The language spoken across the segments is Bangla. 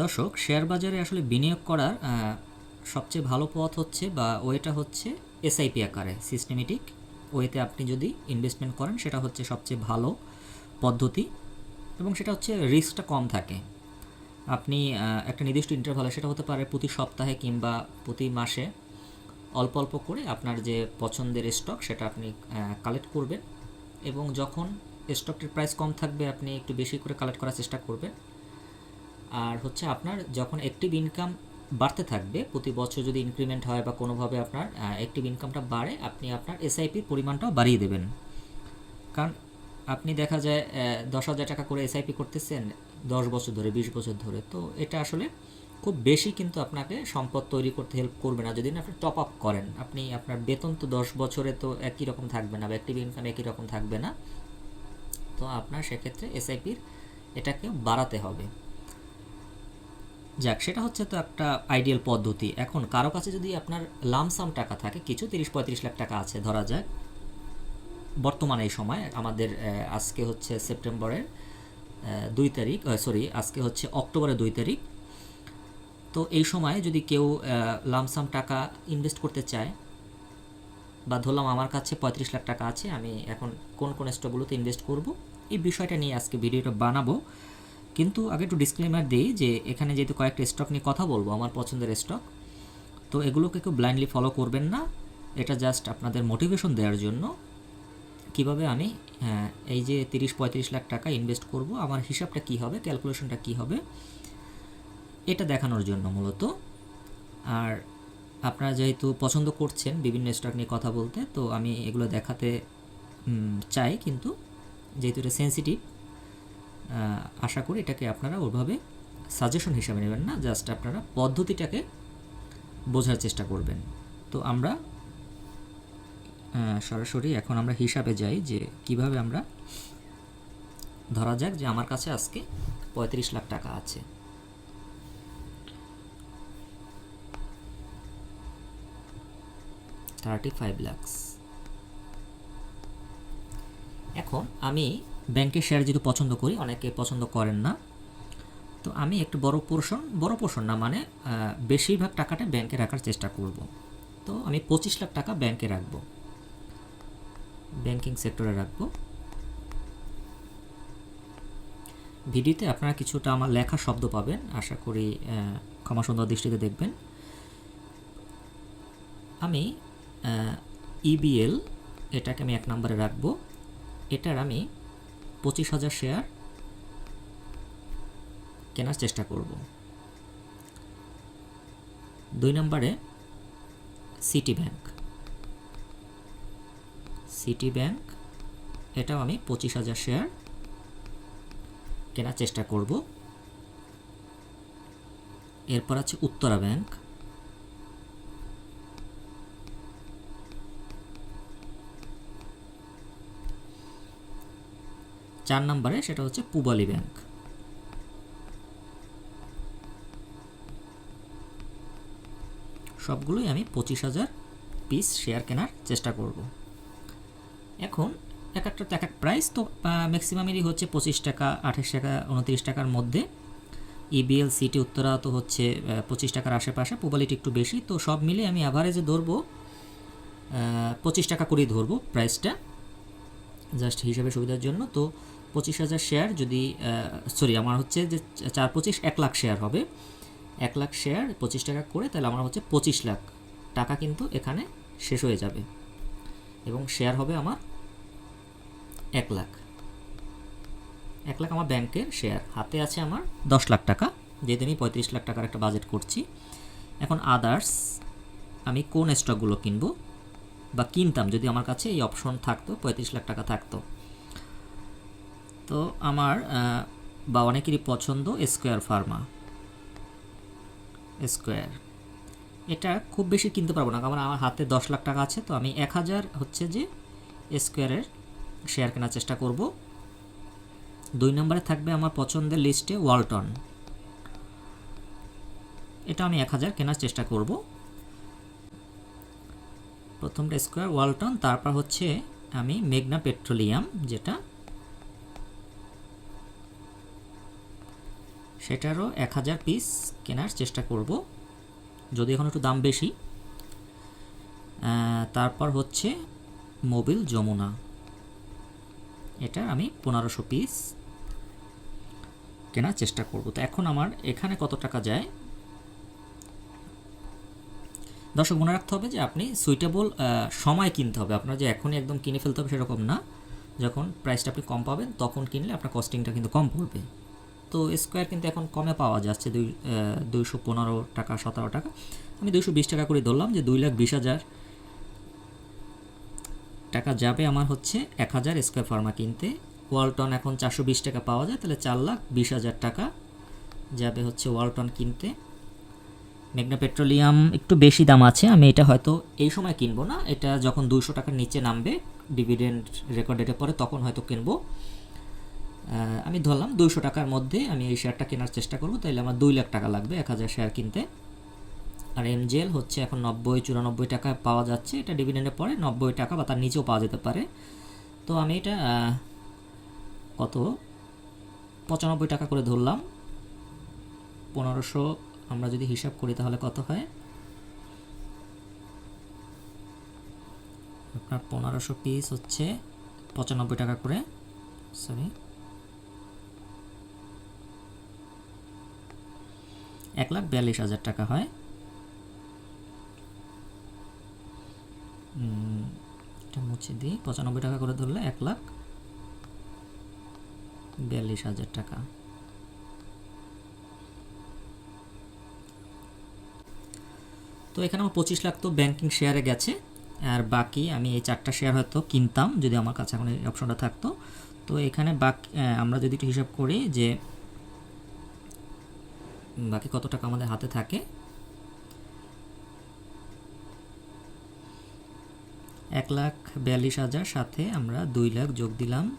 দর্শক, শেয়ার বাজারে আসলে বিনিয়োগ করার সবচেয়ে ভালো পথ হচ্ছে বা ওয়েটা হচ্ছে এসআইপি আকারে সিস্টেমেটিক ওয়েতে আপনি যদি ইনভেস্টমেন্ট করেন, সেটা হচ্ছে সবচেয়ে ভালো পদ্ধতি এবং সেটা হচ্ছে রিস্কটা কম থাকে। আপনি একটা নির্দিষ্ট ইন্টারভালে সেটা হতে পারে প্রতি সপ্তাহে কিংবা প্রতি মাসে অল্প অল্প করে আপনার যে পছন্দের স্টক সেটা আপনি কালেক্ট করবেন এবং যখন স্টকটির প্রাইস কম থাকবে, আপনি একটু বেশি করে কালেক্ট করার চেষ্টা করবেন। আর হচ্ছে আপনার যখন অ্যাক্টিভ ইনকাম বাড়তে থাকবে, প্রতি বছর যদি ইনক্রিমেন্ট হয় বা কোনোভাবে আপনার অ্যাক্টিভ ইনকামটা বাড়ে, আপনি আপনার এসআইপির পরিমাণটাও বাড়িয়ে দেবেন। কারণ আপনি দেখা যায় দশ হাজার টাকা করে এসআইপি করতেছেন দশ বছর ধরে, বিশ বছর ধরে। তো এটা আসলে খুব বেশি কিন্তু আপনাকে সম্পদ তৈরি করতে হেল্প করবে না। যদি না আপনি টপ আপ করেন, আপনি আপনার বেতন তো দশ বছরে তো একই রকম থাকবে না বা অ্যাক্টিভ ইনকাম একই রকম থাকবে না। তো আপনার সেক্ষেত্রে এসআইপির এটাকে বাড়াতে হবে। যাক, সেটা হচ্ছে তো একটা আইডিয়াল পদ্ধতি। এখন কারও কাছে যদি আপনার লামসাম টাকা থাকে, কিছু তিরিশ পঁয়ত্রিশ লাখ টাকা আছে, ধরা যাক, বর্তমানে এই সময়, আমাদের আজকে হচ্ছে সেপ্টেম্বরের দুই তারিখ সরি আজকে হচ্ছে অক্টোবরের দুই তারিখ। তো এই সময় যদি কেউ লামসাম টাকা ইনভেস্ট করতে চায়, বা ধরলাম আমার কাছে পঁয়ত্রিশ লাখ টাকা আছে, আমি এখন কোন কোন স্টকগুলোতে ইনভেস্ট করব, এই বিষয়টা নিয়ে আজকে ভিডিওটা বানাবো। কিন্তু আগে একটু ডিসক্লেমার দিই যে এখানে যেহেতু কয়েকটা স্টক নিয়ে কথা বলব আমার পছন্দের স্টক তো এগুলোকে কেউ ব্লাইন্ডলি ফলো করবেন না। এটা জাস্ট আপনাদের মোটিভেশন দেওয়ার জন্য। কীভাবে আমি হ্যাঁ, এই যে তিরিশ পঁয়ত্রিশ লাখ টাকা ইনভেস্ট করব আমার হিসাবটা কি হবে ক্যালকুলেশনটা কি হবে এটা দেখানোর জন্য মূলত। আর আপনারা যেহেতু পছন্দ করছেন বিভিন্ন স্টক নিয়ে কথা বলতে তো আমি এগুলো দেখাতে চাই কিন্তু যেহেতু এটা সেন্সিটিভ আশা করি এটাকে আপনারা ওভাবে সাজেশন হিসাবে নেবেন না জাস্ট আপনারা পদ্ধতিটাকে বোঝার চেষ্টা করবেন। তো আমরা সরাসরি এখন আমরা হিসাবে যাই যে কীভাবে আমরা ধরা যাক যে আমার কাছে আজকে পঁয়ত্রিশ লাখ টাকা আছে। থার্টি ফাইভ ল্যাক্স এখন আমি ব্যাংকের শেয়ার যেহেতু পছন্দ করি, অনেকে পছন্দ করেন না। তো আমি একটু বড় পোর্শন বড় পোর্শন না মানে বেশিরভাগ টাকাটা ব্যাংকে রাখার চেষ্টা করব। তো আমি পঁচিশ লাখ টাকা ব্যাংকে রাখব। ব্যাংকিং সেক্টরে রাখব। ভিডিওতে আপনারা কিছুটা আমার লেখা শব্দ পাবেন, আশা করি ক্ষমা সুন্দর দৃষ্টিতে দেখবেন। আমি ইবিএল এটাকে আমি এক নম্বরে রাখব। এটার আমি পঁচিশ হাজার শেয়ার কেনার চেষ্টা করব। দুই নম্বরে সিটি ব্যাংক সিটি ব্যাংক এটাও আমি পঁচিশ হাজার শেয়ার কেনার চেষ্টা করব। এরপর আছে উত্তরা ব্যাংক। চার নম্বরে সেটা হচ্ছে পুবালি ব্যাংক। সবগুলোই আমি পঁচিশ হাজার পিস শেয়ার কেনার চেষ্টা করব। এখন এক একটা এক এক প্রাইস তো ম্যাক্সিমামেরই হচ্ছে পঁচিশ টাকা, আঠাশ টাকা, উনত্রিশ টাকার মধ্যে। ইবিএল সিটি উত্তরা তো হচ্ছে পঁচিশ টাকার আশেপাশে, পুবালিটি একটু বেশি। তো সব মিলে আমি অ্যাভারেজে ধরবো পঁচিশ টাকা করেই ধরবো প্রাইসটা জাস্ট হিসাবে সুবিধার জন্য। তো পঁচিশ হাজার শেয়ার যদি সরি আমার হচ্ছে যে চার পঁচিশ, এক লাখ শেয়ার হবে। এক লাখ শেয়ার পঁচিশ টাকা করে, তাহলে আমার হচ্ছে পঁচিশ লাখ টাকা কিন্তু এখানে শেষ হয়ে যাবে। এবং শেয়ার হবে আমার এক লাখ। এক লাখ আমার ব্যাংকের শেয়ার হাতে আছে আমার দশ লাখ টাকা। যেহেতু আমি পঁয়ত্রিশ লাখ টাকার একটা বাজেট করছি। এখন আদার্স আমি কোন স্টকগুলো কিনবো বা কিনতাম, যদি আমার কাছে এই অপশন থাকতো, পঁয়ত্রিশ লাখ টাকা থাকতো। তো আমার বা অনেকেরই পছন্দ স্কোয়ার ফার্মা। স্কোয়ার। এটা খুব বেশি কিনতে পারব না, কারণ আমার হাতে দশ লাখ টাকা আছে, তো আমি এক হাজার হচ্ছে যে স্কোয়ারের শেয়ার কেনার চেষ্টা করব। দুই নম্বরে থাকবে আমার পছন্দের লিস্টে ওয়ালটন। এটা আমি এক হাজার কেনার চেষ্টা করব। প্রথমটা স্কোয়ার, ওয়ালটন, তারপর হচ্ছে আমি মেঘনা পেট্রোলিয়াম, যেটা সেটারও এক হাজার পিস কেনার চেষ্টা করব। যদি এখন একটু দাম বেশি। তারপর হচ্ছে মোবিল যমুনা। এটা আমি পনেরোশো পিস কেনার চেষ্টা করব। তো এখন আমার এখানে কত টাকা যায়? দর্শক, মনে রাখতে হবে যে আপনি সুইটেবল সময় কিনতে হবে। আপনার যে এখনই একদম কিনে ফেলতে হবে সেরকম না। যখন প্রাইসটা আপনি কম পাবেন, তখন কিনলে আপনার কস্টিংটা কিন্তু কম পড়বে। তো স্কোয়ার কিন্তু এখন কমে পাওয়া যাচ্ছে দুই দুইশো পনেরো টাকা, সতেরো টাকা। আমি দুইশো বিশ টাকা করে ধরলাম যে দুই লাখ বিশ হাজার টাকা যাবে আমার হচ্ছে এক হাজার স্কোয়ার ফার্মা কিনতে। ওয়ালটন এখন চারশো বিশ টাকা পাওয়া যায়, তাহলে চার লাখ বিশ হাজার টাকা যাবে হচ্ছে ওয়ালটন কিনতে। মেঘনা পেট্রোলিয়াম একটু বেশি দাম আছে, আমি এটা হয়তো এই সময় কিনবো না, এটা যখন দুইশো টাকার নিচে নামবে, ডিভিডেন্ড রেকর্ড ডেটে পরে তখন হয়তো কিনবো। আমি ধরলাম দুইশো টাকার মধ্যে আমি এই শেয়ারটা কেনার চেষ্টা করব তাহলে আমার দুই লাখ টাকা লাগবে, এক হাজার শেয়ার কিনতে। আর এমজেল হচ্ছে এখন নব্বই, চুরানব্বই টাকা পাওয়া যাচ্ছে, এটা ডিভিডেন্ডের পরে নব্বই টাকা বা তার নিচেও পাওয়া যেতে পারে। তো আমি এটা কত? পঁচানব্বই টাকা করে ধরলাম। পনেরোশো, আমরা যদি হিসাব করি তাহলে কত হয়? আপনার পনেরোশো পিস হচ্ছে পঁচানব্বই টাকা করে সরি এক লাখ বিয়াল্লিশ হাজার টাকা হয়। এটা মুছে দিই। পঁচানব্বই টাকা করে ধরলে এক লাখ বিয়াল্লিশ হাজার টাকা। তো এখানে আমার পঁচিশ লাখ তো ব্যাংকিং শেয়ারে গেছে। আর বাকি আমি এই চারটা শেয়ার হয়তো কিনতাম, যদি আমার কাছে এখন এই অপশনটা থাকতো। তো এখানে বাকি আমরা যদি একটু হিসাব করি যে বাকি কত টাকা আমাদের হাতে থাকে? এক লাখ বিয়াল্লিশ হাজার সাথে আমরা দুই লাখ যোগ দিলাম।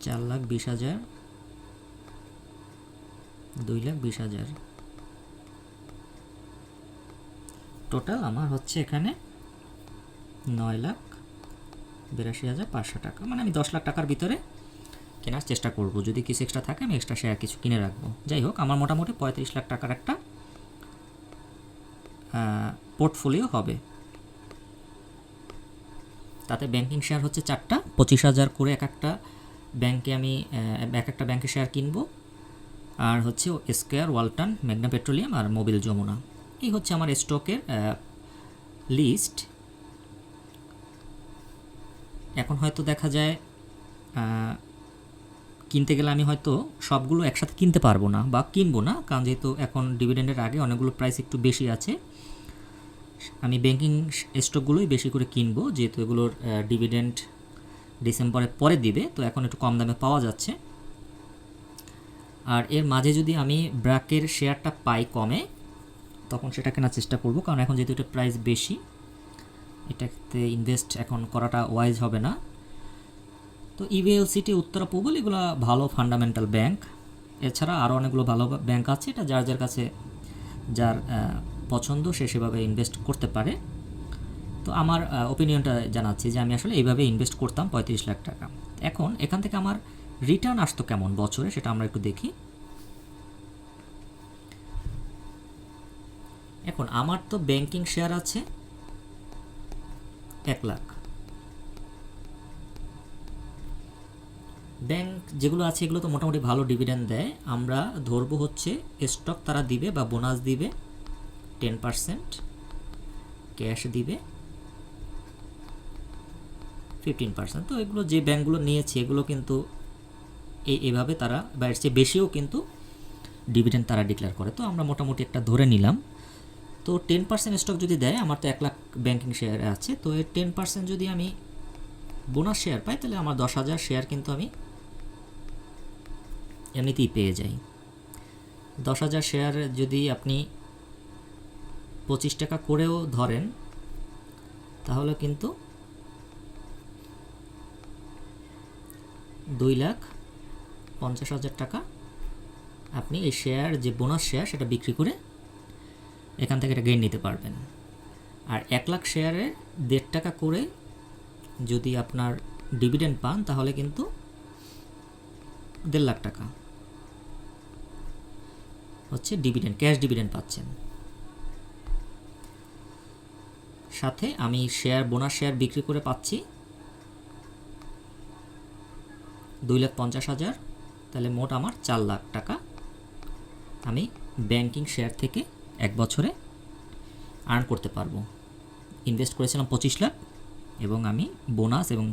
চার লাখ বিশ হাজার। দুই লাখ বিশ হাজার। টোটাল আমার হচ্ছে এখানে নয় লাখ বিরাশি হাজার পাঁচশো টাকা। মানে আমি দশ লাখ টাকার ভিতরে কেনার চেষ্টা করব। যদি কিছু এক্সট্রা থাকে, আমি এক্সট্রা শেয়ার কিছু কিনে রাখব। যাই হোক, আমার মোটামুটি পঁয়ত্রিশ লাখ টাকার একটা পোর্টফোলিও হবে। তাতে ব্যাংকিং শেয়ার হচ্ছে চারটা। পঁচিশ হাজার করে এক একটা ব্যাংকে আমি এক একটা ব্যাংকে শেয়ার কিনবো। আর হচ্ছে স্কোয়ার ওয়ালটন ম্যাগনা পেট্রোলিয়াম আর মোবিল যমুনা এই হচ্ছে আমার স্টকের লিস্ট এখন হয়তো দেখা যায় কিনতে গেলে আমি হয়তো সবগুলো একসাথে কিনতে পারব না বা কিনবো না, কারণ যেহেতু এখন ডিভিডেন্ডের আগে অনেকগুলো প্রাইস একটু বেশি আছে, আমি ব্যাংকিং স্টকগুলোই বেশি করে কিনবো, যেহেতু এগুলোর ডিভিডেন্ড ডিসেম্বরের পরে দিবে, তো এখন একটু কম দামে পাওয়া যাচ্ছে। আর এর মাঝে যদি আমি ব্র্যাকের শেয়ারটা পাই কমে, তখন সেটা কেনার চেষ্টা করব, কারণ এখন যেহেতু এটা প্রাইস বেশি, এটাতে ইনভেস্ট এখন করাটা ওয়াইজ হবে না। তো ইভিএল সিটি উত্তরা পূবল এগুলো ভালো ফান্ডামেন্টাল ব্যাংক এছাড়া আরও অনেকগুলো ভালো ব্যাংক আছে, এটা যার যার কাছে, যার পছন্দ, সে সেভাবে ইনভেস্ট করতে পারে। তো আমার ওপিনিয়নটা জানাচ্ছি যে আমি আসলে এইভাবে ইনভেস্ট করতাম পঁয়ত্রিশ লাখ টাকা। এখন এখান থেকে আমার রিটার্ন আসতো কেমন বছরে, সেটা আমরা একটু দেখি। এখন আমার তো ব্যাংকিং শেয়ার আছে এক লাখ। ব্যাংক যেগুলো আছে, এগুলো তো মোটামুটি ভালো ডিভিডেন্ড দেয়। আমরা ধরবো হচ্ছে স্টক তারা দিবে বা বোনাস দিবে টেন পার্সেন্ট ক্যাশ দিবে ফিফটিন পার্সেন্ট তো এগুলো যে ব্যাঙ্কগুলো নিয়েছে, এগুলো কিন্তু এভাবে তারা বা এর চেয়ে বেশিও কিন্তু ডিভিডেন্ড তারা ডিক্লেয়ার করে। তো আমরা মোটামুটি একটা ধরে নিলাম। তো টেন পার্সেন্ট স্টক যদি দেয়, আমার তো এক লাখ ব্যাঙ্কিং শেয়ার আছে। তো এর টেন পার্সেন্ট যদি আমি বোনাস শেয়ার পাই, তাহলে আমার দশ হাজার শেয়ার কিন্তু আমি এমনিতেই পেয়ে যাই। দশ হাজার শেয়ার যদি আপনি পঁচিশ টাকা করেও ধরেন, তাহলে কিন্তু দুই লাখ পঞ্চাশ হাজার টাকা আপনি এই শেয়ার, যে বোনাস শেয়ার, সেটা বিক্রি করে এখান থেকে এটা গেইন নিতে পারবেন। আর এক লাখ শেয়ারে দেড় টাকা করে যদি আপনার ডিভিডেন্ড পান, তাহলে কিন্তু দেড় লাখ টাকা। হচ্ছে ডিভিডেন্ড ক্যাশ ডিভিডেন্ড পাচ্ছেন। সাথে আমি শেয়ার বোনাস শেয়ার বিক্রি করে পাচ্ছি। দুই লাখ পঞ্চাশ হাজার, তাহলে মোট আমার চার লাখ টাকা। আমি ব্যাংকিং শেয়ার থেকে এক বছরে আর্ন করতে পারব। ইনভেস্ট করেছিলাম পঁচিশ লাখ এবং আমি বোনাস এবং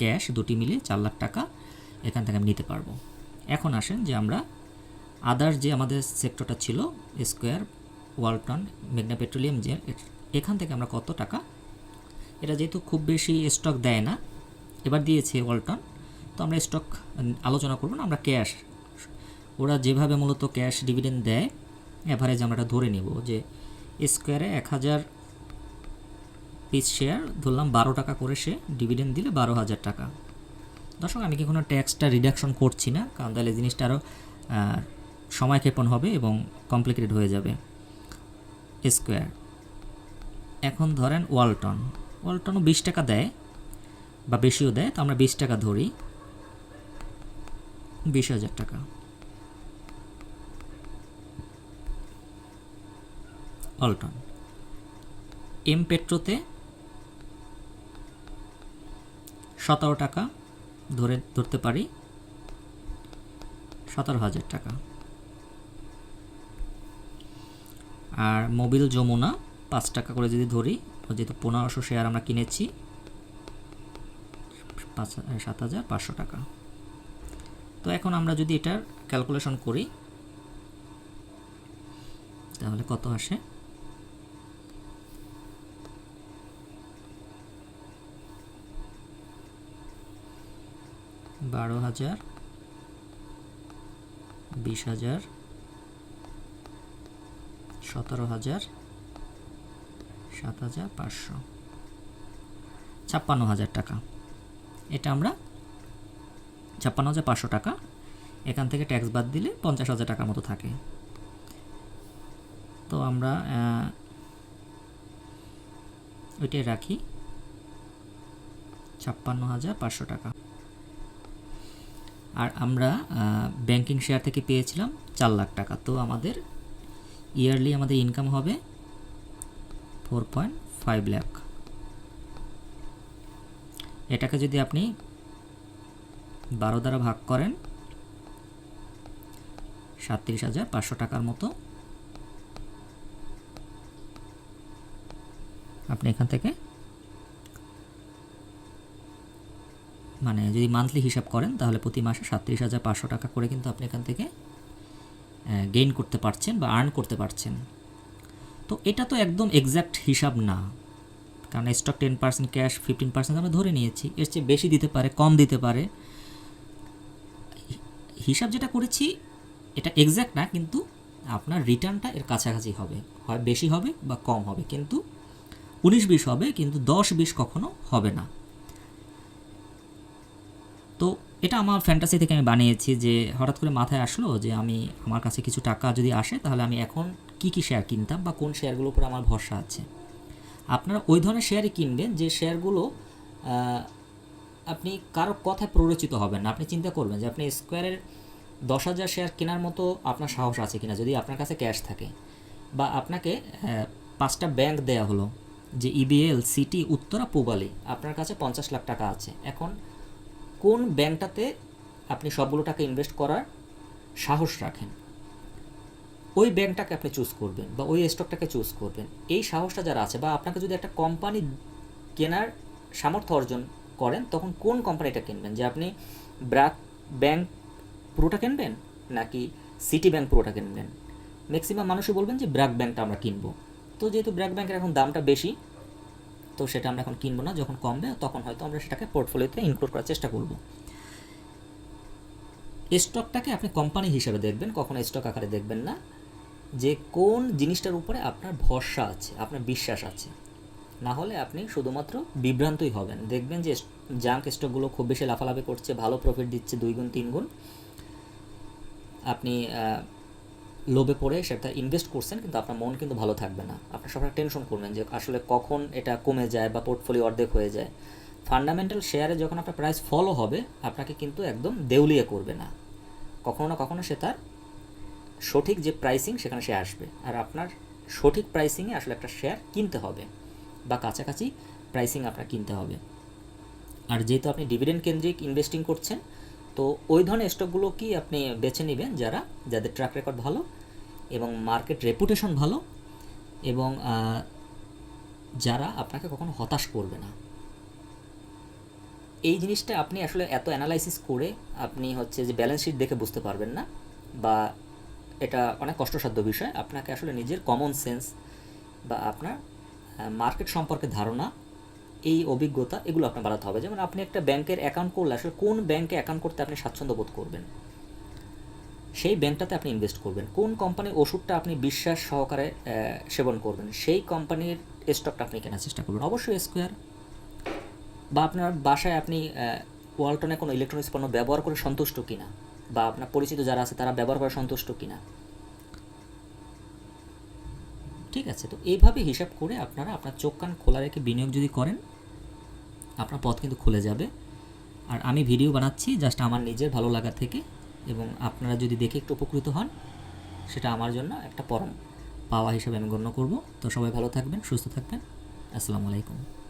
ক্যাশ দুটি মিলিয়ে চার লাখ টাকা এখান থেকে আমি নিতে পারব। এখন আসেন যে আমরা আদার যে আমাদের সেক্টরটা ছিল স্কোয়ার ওয়ালটন মেগনা পেট্রোলিয়াম যে এখান থেকে আমরা কত টাকা এটা যেহেতু খুব বেশি স্টক দেয় না, এবার দিয়েছে ওয়ালটন তো আমরা স্টক আলোচনা করব না, আমরা ক্যাশ ওরা যেভাবে মূলত ক্যাশ ডিভিডেন্ড দেয় অ্যাভারেজ আমরা এটা ধরে নেব যে স্কোয়ারে এক হাজার পিস শেয়ার ধরলাম বারো টাকা করে সে ডিভিডেন্ড দিলে বারো হাজার টাকা। দর্শক, আমি কি কোনো ট্যাক্সটা রিডাকশন করছি না? কারণ তাহলে জিনিসটা আরও সময়ক্ষেপণ হবে এবং কমপ্লিকেটেড হয়ে যাবে। স্কোয়ার এখন ধরেন ওয়ালটন। ওয়ালটনও বিশ টাকা দেয় বা বেশিও দেয়, তো আমরা বিশ টাকা ধরি। বিশ হাজার টাকা। ওয়ালটন। এম পেট্রোতে সতেরো টাকা ধরে, ধরতে পারি। সতেরো হাজার টাকা। আর মোবিল যমুনা, পাঁচ টাকা করে যদি ধরি, যেহেতু পনেরোশো শেয়ার আমরা কিনেছি, পাঁচ, সাত হাজার পাঁচশো টাকা। তো এখন আমরা যদি এটার ক্যালকুলেশন করি, তাহলে কত আসে? বারো হাজার, বিশ হাজার সতেরো হাজার সাত হাজার পাঁচশো। ছাপ্পান্ন হাজার টাকা। এটা আমরা ছাপ্পান্ন হাজার পাঁচশো টাকা। এখান থেকে ট্যাক্স বাদ দিলে পঞ্চাশ হাজার টাকার মতো থাকে। তো আমরা ওইটাই রাখি। ছাপ্পান্ন হাজার পাঁচশো টাকা। আর আমরা ব্যাংকিং শেয়ার থেকে পেয়েছিলাম চার লাখ টাকা। তো আমাদের ইয়ারলি আমাদের ইনকাম হবে ফোর পয়েন্ট ফাইভ লাখ এটাকে যদি আপনি বারো দ্বারা ভাগ করেন সাতত্রিশ হাজার পাঁচশো টাকার মতো, আপনি এখান থেকে মানে যদি মান্থলি হিসাব করেন, তাহলে প্রতি মাসে সাতত্রিশ হাজার পাঁচশো টাকা করে কিন্তু আপনি এখান থেকে গেইন করতে পারছেন বা আর্ন করতে পারছেন। তো এটা তো একদম এক্স্যাক্ট হিসাব না। কারণ stock ten percent cash fifteen percent আমরা ধরে নিয়েছি। এর চেয়ে বেশি দিতে পারে, কম দিতে পারে। হিসাব যেটা করেছি, এটা এক্স্যাক্ট না, কিন্তু আপনার রিটার্নটা এর কাছাকাছি হবে। হয় বেশি হবে বা কম হবে। কিন্তু উনিশ বিশ হবে, কিন্তু দশ বিশ কখনো হবে না। তো এটা আমার ফ্যান্টাসি থেকে আমি বানিয়েছি যে হঠাৎ করে মাথায় আসলো যে আমি আমার কাছে কিছু টাকা যদি আসে, তাহলে আমি এখন কি কি শেয়ার কিনতাম বা কোন শেয়ারগুলোর উপর আমার ভরসা আছে। আপনারা ওই ধরনের শেয়ারই কিনবেন যে শেয়ারগুলো আপনি কারও কথায় প্ররোচিত হবেন না। আপনি চিন্তা করবেন যে আপনি স্কোয়ারের দশ হাজার শেয়ার কেনার মতো আপনার সাহস আছে কিনা, যদি আপনার কাছে ক্যাশ থাকে। বা আপনাকে পাঁচটা ব্যাংক দেয়া হলো, যে ইবিএল সিটি উত্তরা, পূবালি। আপনার কাছে পঞ্চাশ লাখ টাকা আছে। এখন কোন ব্যাংকটাতে আপনি সবগুলো টাকা ইনভেস্ট করার সাহস রাখেন? ওই ব্যাংকটাকে আপনি চুজ করবেন বা ওই স্টকটাকে চুজ করবেন। এই সাহসটা যারা আছে বা আপনাকে যদি একটা কোম্পানি কেনার সামর্থ্য অর্জন করেন, তখন কোন কোম্পানিটা কিনবেন? যে আপনি ব্র্যাক ব্যাংক পুরোটা কিনবেন নাকি সিটি ব্যাংক পুরোটা কিনবেন? ম্যাক্সিমাম মানুষই বলবেন যে ব্র্যাক ব্যাংকটা আমরা কিনবো। তো যেহেতু ব্র্যাক ব্যাংকের এখন দামটা বেশি তো সেটা আমরা এখন কিনবো না, যখন কমবে তখন হয়তো আমরা সেটাকে পোর্টফোলিওতে ইনক্লুড করার চেষ্টা করব। স্টকটাকে আপনি কোম্পানি হিসেবে দেখবেন, কখনো স্টক আকারে দেখবেন না। যে কোন জিনিসটার উপরে আপনার ভরসা আছে, আপনার বিশ্বাস আছে। না হলে আপনি শুধুমাত্র বিভ্রান্তই হবেন। দেখবেন যে জাঙ্ক স্টকগুলো খুব বেশি লাফালাফি করছে, ভালো প্রফিট দিচ্ছে দুই গুণ, তিন গুণ। আপনি লোভে পড়ে সেটা ইনভেস্ট করছেন, কিন্তু আপনার মন কিন্তু ভালো থাকবে না। আপনার সবসময় টেনশন করবেন যে আসলে কখন এটা কমে যায় বা পোর্টফোলিও অর্ধেক হয়ে যায়। ফান্ডামেন্টাল শেয়ারে যখন আপনার প্রাইস ফলো হবে, আপনাকে কিন্তু একদম দেউলিয়া করবে না। কখনো না কখনো সে তার সঠিক যে প্রাইসিং সেখানে সে আসবে। আর আপনার সঠিক প্রাইসিংয়ে আসলে একটা শেয়ার কিনতে হবে বা কাছাকাছি প্রাইসিং আপনার কিনতে হবে। আর যেহেতু আপনি ডিভিডেন্ড কেন্দ্রিক ইনভেস্টিং করছেন তো ওই ধরনের স্টকগুলো কি আপনি বেছে নেবেন যারা, যাদের ট্র্যাক রেকর্ড ভালো এবং মার্কেট রেপুটেশন ভালো এবং যারা আপনাকে কখনো হতাশ করবে না? এই জিনিসটা আপনি আসলে এত অ্যানালাইসিস করে আপনি হচ্ছে যে ব্যালেন্স শিট দেখে বুঝতে পারবেন না বা এটা অনেক কষ্টসাধ্য বিষয়। আপনাকে আসলে নিজের কমন সেন্স বা আপনার মার্কেট সম্পর্কে ধারণা এই অভিজ্ঞতা এগুলো আপনার বাড়াতে হবে। যেমন আপনি একটা ব্যাংকের অ্যাকাউন্ট করলে আসলে কোন ব্যাংকে অ্যাকাউন্ট করতে আপনি স্বাচ্ছন্দ্য বোধ করবেন? সেই ব্যাংকটাতে আপনি ইনভেস্ট করবেন। কোন কোম্পানির ওষুধটা আপনি বিশ্বাস সহকারে সেবন করবেন? সেই কোম্পানির স্টকটা আপনি কেনার চেষ্টা করবেন। অবশ্যই স্কোয়ার বা আপনার বাসায় আপনি ওয়ালটনে কোনো ইলেকট্রনিক্স পণ্য ব্যবহার করে সন্তুষ্ট কিনা? বা আপনার পরিচিত যারা আছে তারা ব্যবহার করে সন্তুষ্ট কিনা? ঠিক আছে, তো এইভাবে হিসাব করে আপনারা আপনার চোখ কান খোলা রেখে বিনিয়োগ যদি করেন আপনার পথ কিন্তু খুলে যাবে। আর আমি ভিডিও বানাচ্ছি জাস্ট আমার নিজের ভালো লাগা থেকে এবং আপনারা যদি দেখে একটু উপকৃত হন, সেটা আমার জন্য একটা পরম পাওয়া হিসেবে আমি গণ্য করব। তো সবাই ভালো থাকবেন, সুস্থ থাকবেন। আসসালামু আলাইকুম।